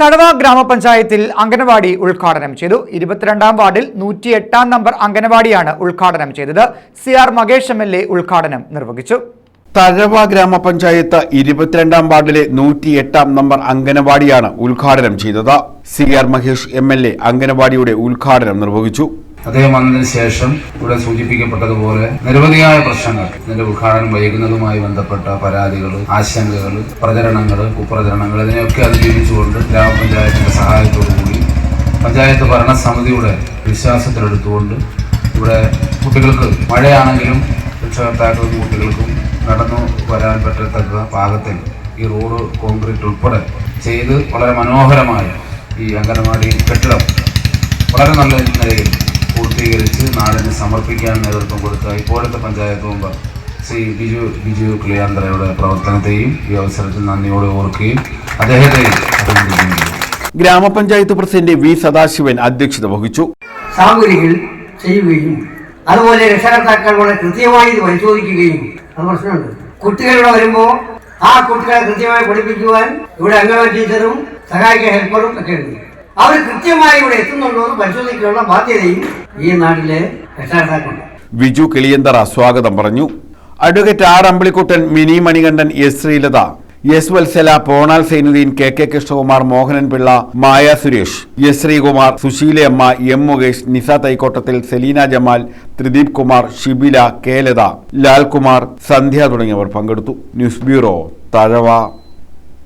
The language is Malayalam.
തഴവ ഗ്രാമപഞ്ചായത്തിൽ അംഗനവാടി ഉദ്ഘാടനം ചെയ്തു. ഇരുപത്തിരണ്ടാം വാർഡിൽ നൂറ്റി എട്ടാം നമ്പർ അംഗനവാടിയാണ് ഉദ്ഘാടനം ചെയ്തത്. C R Mahesh M L A ഉദ്ഘാടനം നിർവഹിച്ചു. തഴവ ഗ്രാമപഞ്ചായത്ത് ഇരുപത്തിരണ്ടാം വാർഡിലെ നൂറ്റി എട്ടാം നമ്പർ അംഗനവാടിയാണ് ഉദ്ഘാടനം ചെയ്തത്. C R Mahesh M L A അംഗനവാടിയുടെ ഉദ്ഘാടനം നിർവഹിച്ചു. അദ്ദേഹം വന്നതിന് ശേഷം ഇവിടെ സൂചിപ്പിക്കപ്പെട്ടതുപോലെ നിരവധിയായ പ്രശ്നങ്ങൾ. ഇതിന്റെ ഉദ്ഘാടനം വൈകുന്നതുമായി ബന്ധപ്പെട്ട പരാതികൾ ആശങ്കകൾ പ്രചരണങ്ങൾ കുപ്രചരണങ്ങൾ ഇതിനെയൊക്കെ അതിജീവിച്ചുകൊണ്ട് ഗ്രാമപഞ്ചായത്തിന്റെ സഹായത്തോടു കൂടി പഞ്ചായത്ത് ഭരണസമിതിയുടെ വിശ്വാസത്തിലെടുത്തുകൊണ്ട് ഇവിടെ കുട്ടികൾക്ക് മഴയാണെങ്കിലും രക്ഷകർത്താക്കൾക്കും കുട്ടികൾക്കും നടന്നു വരാൻ പറ്റത്തക്ക പാകത്തിൽ ഈ റോഡ് കോൺക്രീറ്റ് ഉൾപ്പെടെ ചെയ്ത് വളരെ മനോഹരമായ ഈ അംഗനവാടി കെട്ടിടം വളരെ നല്ല നിലയിൽ പൂർത്തീകരിച്ച് നാടിന് സമർപ്പിക്കാൻ നേതൃത്വം കൊടുത്ത ഇപ്പോഴത്തെ പഞ്ചായത്ത് മെമ്പർ ശ്രീ ബിജു ബിജു കിളിയാന്തരയുടെ പ്രവർത്തനത്തെയും ഈ അവസരത്തിൽ നന്ദിയോടെ ഓർക്കുകയും അദ്ദേഹത്തെയും അഭിനന്ദിക്കുന്നു ഗ്രാമപഞ്ചായത്ത് പ്രസിഡന്റ് വി സദാശിവൻ അധ്യക്ഷത വഹിച്ചു. സാമൂഹികൾ ചെയ്യുകയും അതുപോലെ രക്ഷകർത്താക്കളോട് കൃത്യമായി ഇത് പരിശോധിക്കുകയും അത് പ്രശ്നമുണ്ട്. കുട്ടികളിവിടെ വരുമ്പോൾ ആ കുട്ടികളെ കൃത്യമായി പഠിപ്പിക്കുവാൻ ഇവിടെ അംഗനവാടി ടീച്ചറും സഹായിക്ക ഹെൽപ്പറും ഒക്കെ ഉണ്ട്. അവർ കൃത്യമായി ഇവിടെ എത്തുന്നുണ്ടോ എന്ന് പരിശോധിക്കാനുള്ള ബാധ്യതയും ഈ നാട്ടിലെ രക്ഷാകർത്താക്കളുണ്ട്. വിജു കിളിയന്തറ സ്വാഗതം പറഞ്ഞു. Advocate R Ambilikuttan Mini Manikandan S Sreelatha S Valsala Ponal Sainuddin K K Krishnakumar Mohanan Pillai Maya Suresh S Sreekumar Susheelamma M Mukesh Nisa Thaikkottathil Selina Jamal Thrideep Kumar Shibila Kelatha Lalkumar Sandhya തുടങ്ങിയവർ പങ്കെടുത്തു. News bureau Thazhava.